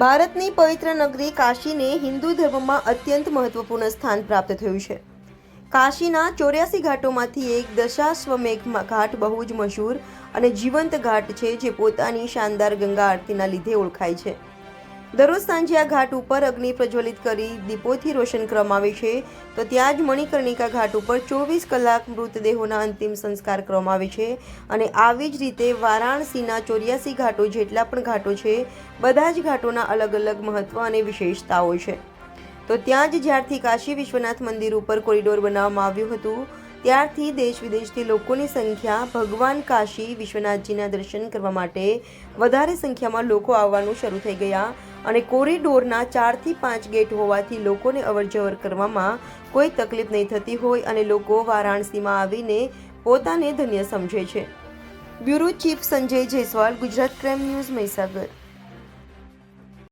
ભારતની પવિત્ર નગરી કાશીને હિન્દુ ધર્મમાં અત્યંત મહત્વપૂર્ણ સ્થાન પ્રાપ્ત થયું છે. કાશીના ચોર્યાસી ઘાટોમાંથી એક દશાશ્વમેઘ ઘાટ બહુ જ મશહૂર અને જીવંત ઘાટ છે જે પોતાની શાનદાર ગંગા આરતીના લીધે ઓળખાય છે. દરરોજ સાંજે આ ઘાટ ઉપર અગ્નિ પ્રજ્વલિત કરી દીપોથી રોશન કરવામાં આવે છે, તો ત્યાં જ મણિકર્ણિકા ઘાટ ઉપર ચોવીસ કલાક મૃતદેહોના અંતિમ સંસ્કાર કરવામાં આવે છે અને આવી જ રીતે વારાણસીના ચોર્યાસી ઘાટો જેટલા પણ ઘાટો છે, બધા જ ઘાટોના અલગ અલગ મહત્વ અને વિશેષતાઓ છે. તો ત્યાં જ જ્યારથી કાશી વિશ્વનાથ મંદિર ઉપર કોરિડોર બનાવવામાં આવ્યું હતું ત્યારથી દેશ વિદેશથી લોકોની સંખ્યા ભગવાન કાશી, વિશ્વનાથજીના દર્શન કરવા માટે વધારે સંખ્યામાં લોકો આવવાનું શરૂ થઈ ગયા અને કોરિડોરના ચારથી પાંચ ગેટ હોવાથી લોકોને અવરજવર કરવામાં કોઈ તકલીફ નહીં થતી હોય અને લોકો વારાણસીમાં આવીને પોતાને ધન્ય સમજે છે. Bureau chief Sanjay Jaiswal, Gujarat crime news Mahisagar.